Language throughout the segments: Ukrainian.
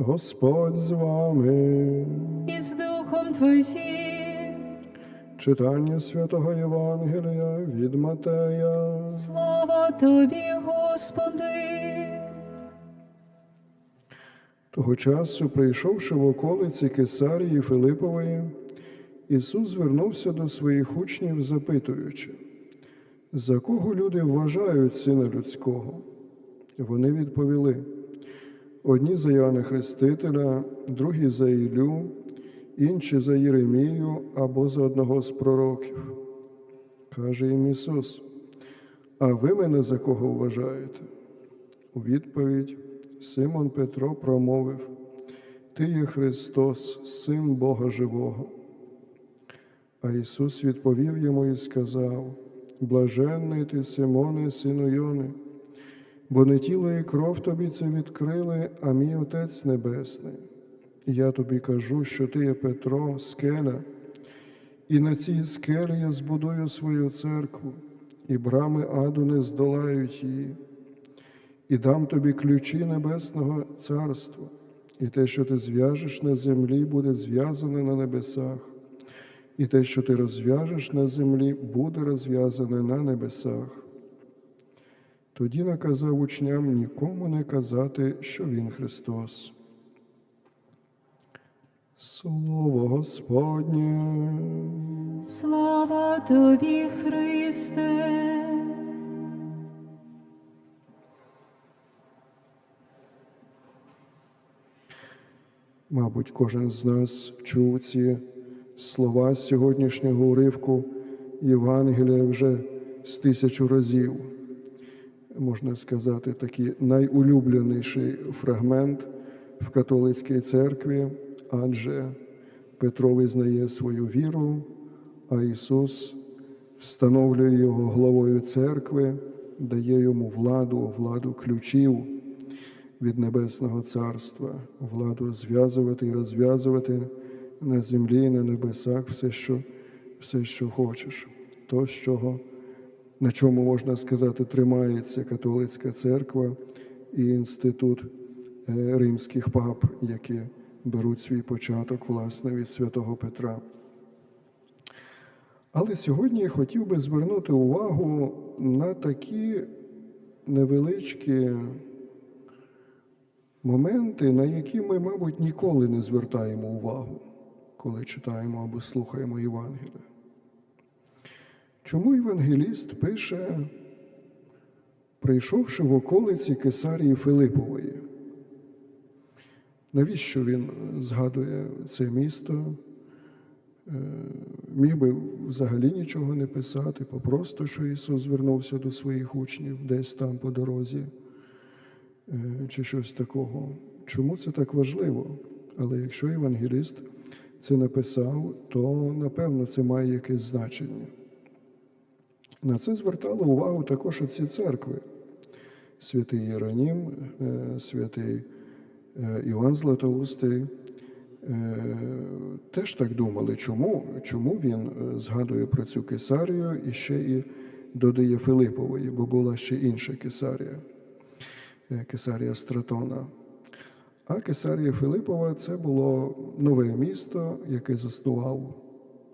Господь з вами. і з Духом Твоїм. Читання святого Євангелія від Матея. Слава Тобі, Господи. Того часу, прийшовши в околиці Кесарії Филипової, Ісус звернувся до своїх учнів, запитуючи, за кого люди вважають Сина Людського? Вони відповіли: одні за Іоанна Хрестителя, другі за Ілю, інші за Єремію або за одного з пророків. Каже їм Ісус, а ви мене за кого вважаєте? У відповідь Симон Петро промовив: Ти є Христос, Син Бога Живого. А Ісус відповів йому і сказав: Блаженний ти, Симоне, сину Йони, бо не тіло і кров тобі це відкрили, а мій Отець Небесний. І я тобі кажу, що ти є Петро, скеля, і на цій скелі я збудую свою церкву, і брами аду не здолають її і дам тобі ключі Небесного Царства, і те, що ти зв'яжеш на землі, буде зв'язане на небесах, і те, що ти розв'яжеш на землі, буде розв'язане на небесах. Тоді наказав учням нікому не казати, що Він Христос. Слово Господнє. Слава Тобі, Христе. Мабуть, кожен з нас чув ці слова з сьогоднішнього уривку Євангелія вже з тисячу разів. Можна сказати, такий найулюбленіший фрагмент в католицькій церкві, адже Петро визнає свою віру, а Ісус встановлює його главою церкви, дає йому владу, владу ключів від Небесного Царства, владу зв'язувати і розв'язувати на землі і на небесах все, що, все, що хочеш. То, з чого, на чому можна сказати, тримається католицька церква і інститут е, римських пап, які беруть свій початок власне від святого Петра. Але сьогодні я хотів би звернути увагу на такі невеличкі моменти, на які ми, мабуть, ніколи не звертаємо увагу, коли читаємо або слухаємо Євангелія. Чому євангеліст пише, прийшовши в околиці Кесарії Филипової? Навіщо він згадує це місто? Е, Міг би взагалі нічого не писати, попросту, що Ісус звернувся до своїх учнів десь там по дорозі е, чи щось такого. Чому це так важливо? Але якщо євангеліст це написав, то напевно це має якесь значення. На це звертали увагу також оці церкви. Святий Єронім, е, святий е, Іван Златоустий. Е, Теж так думали, чому, чому він згадує про цю Кесарію і ще і додає Филипової, бо була ще інша Кесарія, Кесарія Стратона. А Кесарія Филипова це було нове місто, яке заснував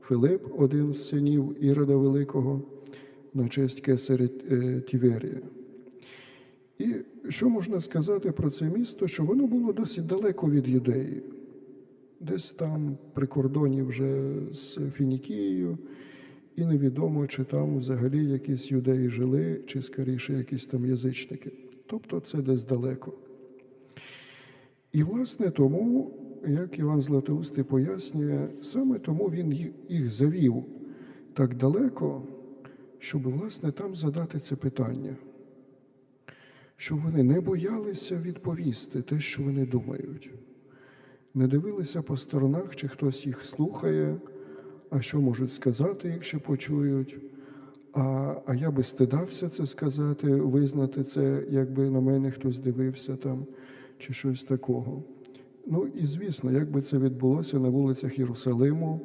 Филип, один з синів Ірода Великого, на честь кесаря е, Тіверія. І що можна сказати про це місто? Що воно було досить далеко від юдеї, десь там при кордоні вже з Фінікією, і невідомо, чи там взагалі якісь юдеї жили, чи скоріше якісь там язичники. Тобто це десь далеко. І, власне, тому, як Іван Златоустий пояснює, саме тому він їх завів так далеко, щоб, власне, там задати це питання, щоб вони не боялися відповісти те, що вони думають, не дивилися по сторонах, чи хтось їх слухає, а що можуть сказати, якщо почують. А, а я би стидався це сказати, визнати це, якби на мене хтось дивився там чи щось такого. Ну і звісно, як би це відбулося на вулицях Єрусалиму,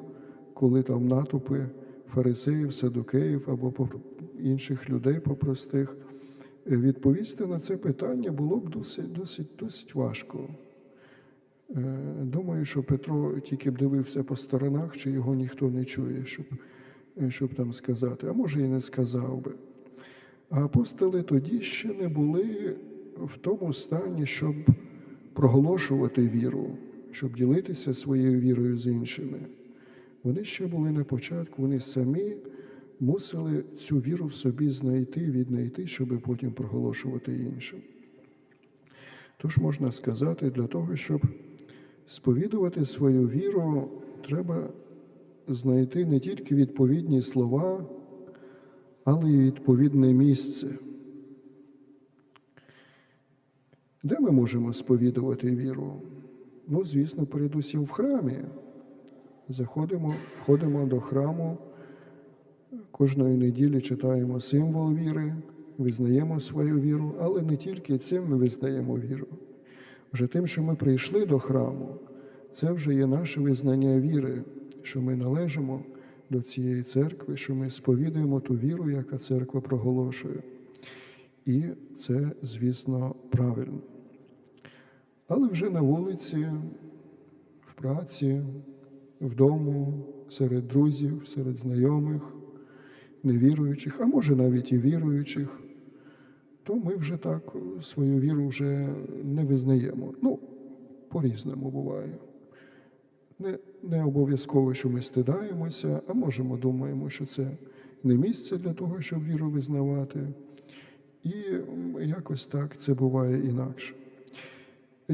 коли там натовпи фарисеїв, садукеїв або інших людей попростих, е, відповісти на це питання було б досить, досить, досить важко. Е, Думаю, що Петро тільки б дивився по сторонах, чи його ніхто не чує, щоб, е, щоб там сказати, а може і не сказав би. А апостоли тоді ще не були в тому стані, щоб проголошувати віру, щоб ділитися своєю вірою з іншими. Вони ще були на початку, вони самі мусили цю віру в собі знайти, віднайти, щоб потім проголошувати іншим. Тож можна сказати, для того, щоб сповідувати свою віру, треба знайти не тільки відповідні слова, але й відповідне місце. Де ми можемо сповідувати віру? Ну, звісно, передусім в храмі. Заходимо, входимо до храму, кожної неділі читаємо символ віри, визнаємо свою віру, але не тільки цим ми визнаємо віру. Вже тим, що ми прийшли до храму, це вже є наше визнання віри, що ми належимо до цієї церкви, що ми сповідуємо ту віру, яка церква проголошує. І це, звісно, правильно. Але вже на вулиці, в праці, вдома, серед друзів, серед знайомих, невіруючих, а може навіть і віруючих, то ми вже так свою віру вже не визнаємо. Ну, по-різному буває. Не, не обов'язково, що ми стидаємося, а можемо думаємо, що це не місце для того, щоб віру визнавати. І якось так це буває інакше.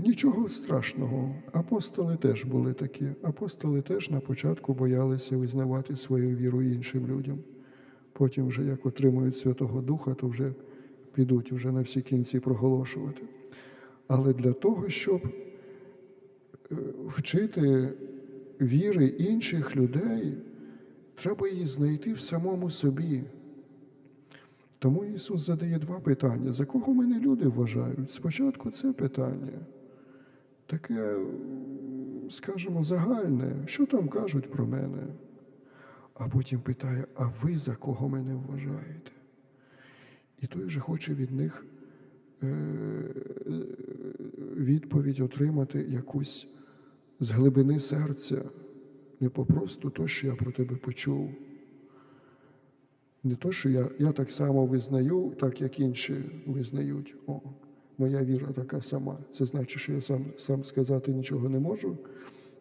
Нічого страшного. Апостоли теж були такі. Апостоли теж на початку боялися визнавати свою віру іншим людям. Потім, вже як отримують Святого Духа, то вже підуть вже на всі кінці проголошувати. Але для того, щоб е, вчити віри інших людей, треба її знайти в самому собі. Тому Ісус задає два питання: за кого мене люди вважають? Спочатку це питання, таке, скажімо, загальне, що там кажуть про мене? А потім питає, а ви за кого мене вважаєте? І той вже хоче від них е, відповідь отримати якусь з глибини серця, не попросту то, що я про тебе почув. Не то, що я, я так само визнаю, так як інші визнають. О, моя віра така сама. Це значить, що я сам, сам сказати нічого не можу,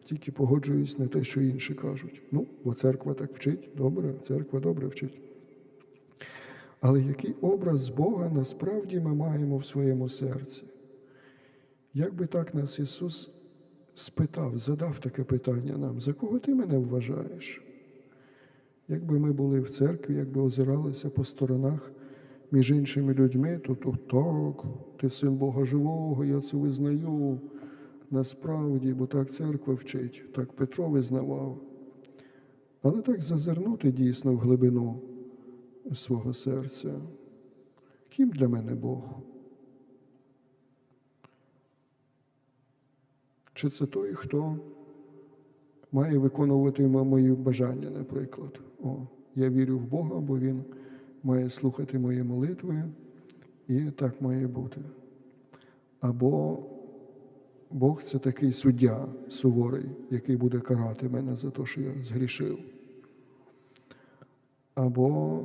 тільки погоджуюсь на те, що інші кажуть. Ну, бо церква так вчить, добре, церква добре вчить. Але який образ Бога насправді ми маємо в своєму серці? Як би так нас Ісус спитав, задав таке питання нам, за кого ти мене вважаєш? Якби ми були в церкві, якби озиралися по сторонах між іншими людьми, то, то так, ти син Бога живого, я це визнаю. Насправді, бо так церква вчить, так Петро визнавав. Але так зазирнути дійсно в глибину свого серця. Ким для мене Бог? Чи це той, хто має виконувати мої бажання, наприклад? О, я вірю в Бога, бо Він має слухати мої молитви, і так має бути. Або Бог це такий суддя суворий, який буде карати мене за те, що я згрішив. Або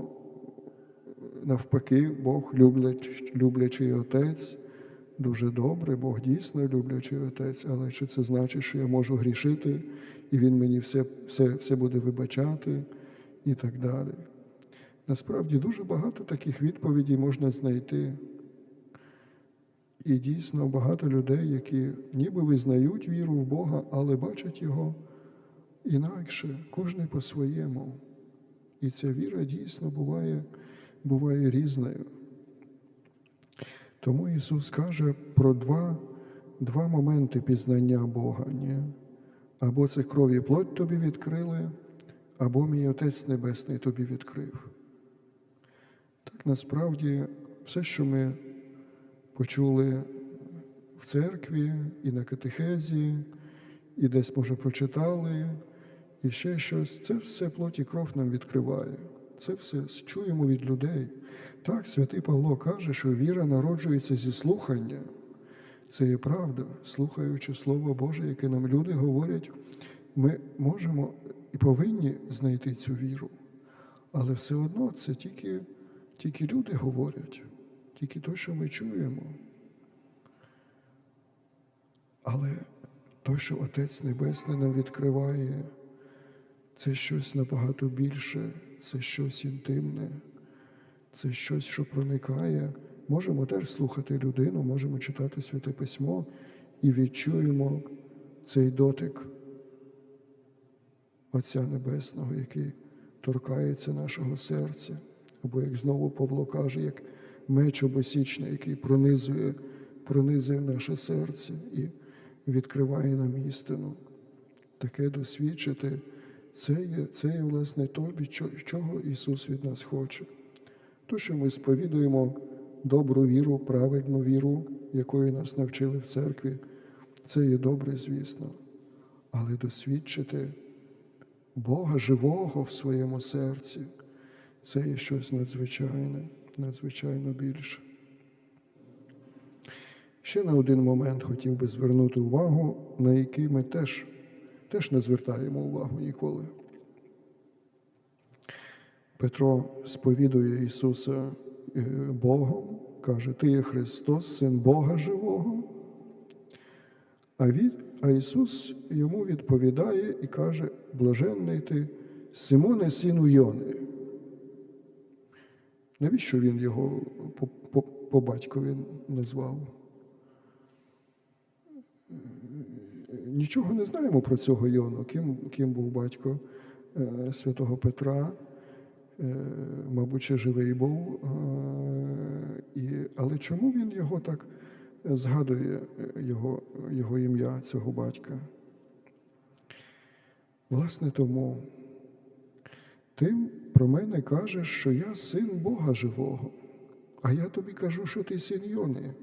навпаки, Бог любляч, люблячий отець, дуже добрий, Бог дійсно люблячий отець, але чи це значить, що я можу грішити, і Він мені все, все, все буде вибачати і так далі. Насправді дуже багато таких відповідей можна знайти. І дійсно багато людей, які ніби визнають віру в Бога, але бачать його інакше, кожен по-своєму. І ця віра дійсно буває, буває різною. Тому Ісус каже про два, два моменти пізнання Бога. Ні? Або це кров і плоть тобі відкрили, або мій Отець Небесний тобі відкрив. Так насправді все, що ми почули в церкві і на катехезі, і десь, може, прочитали, і ще щось, це все плоть і кров нам відкриває. Це все чуємо від людей. Так, святий Павло каже, що віра народжується зі слухання. Це є правда, слухаючи Слово Боже, яке нам люди говорять, ми можемо і повинні знайти цю віру. Але все одно це тільки, тільки люди говорять, тільки те, що ми чуємо. Але те, що Отець Небесний нам відкриває, це щось набагато більше, це щось інтимне, це щось, що проникає. Можемо теж слухати людину, можемо читати Святе Письмо і відчуємо цей дотик Отця Небесного, який торкається нашого серця, або як знову Павло каже, як меч обосічний, який пронизує, пронизує наше серце і відкриває нам істину. Таке досвідчити, це є, це є власне то, від чо- чого Ісус від нас хоче. То, що ми сповідуємо добру віру, правильну віру, якої нас навчили в церкві, це є добре, звісно. Але досвідчити Бога живого в своєму серці, це є щось надзвичайне, надзвичайно більше. Ще на один момент хотів би звернути увагу, на який ми теж, теж не звертаємо увагу ніколи. Петро сповідує Ісуса е, Богом, каже, Ти є Христос, Син Бога живого. А, від, а Ісус йому відповідає і каже, блаженний ти, Симоне, сину Йони. Навіщо він його по, батькові назвав? Нічого не знаємо про цього Йону, ким, ким був батько е, святого Петра. Е, мабуть, живий був. е, але чому він його так згадує, його, його ім'я, цього батька? Власне, тому ти про мене кажеш, що я син Бога живого, а я тобі кажу, що ти син Йони.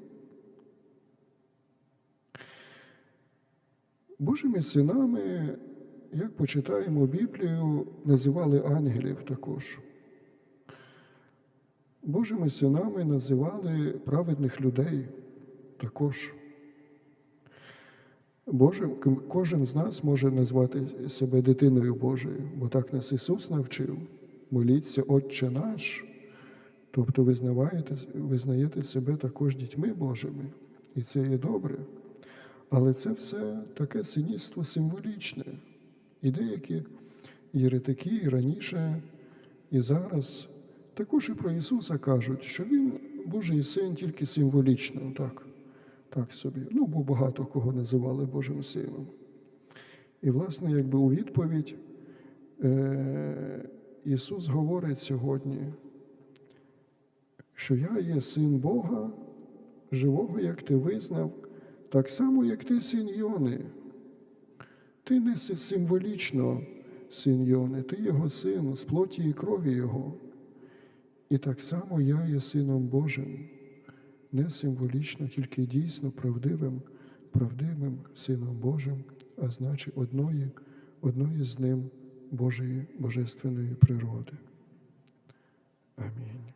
Божими синами, як почитаємо Біблію, називали ангелів також. Божими синами називали праведних людей також. Боже, кожен з нас може назвати себе дитиною Божою, бо так нас Ісус навчив. Моліться, Отче наш. Тобто визнаваєте, визнаєте себе також дітьми Божими. І це є добре. Але це все таке синівство символічне. І деякі єретики і раніше, і зараз також і про Ісуса кажуть, що Він Божий син тільки символічно, так, так собі. Ну, бо багато кого називали Божим сином. І, власне, якби у відповідь е, Ісус говорить сьогодні, що я є син Бога, живого, як ти визнав, так само, як ти син Йони. Ти не символічно син Йони, ти його син з плоті і крові Його. І так само я є сином Божим, не символічно, тільки дійсно правдивим, правдивим сином Божим, а значить одної, одної з ним Божої божественної природи. Амінь.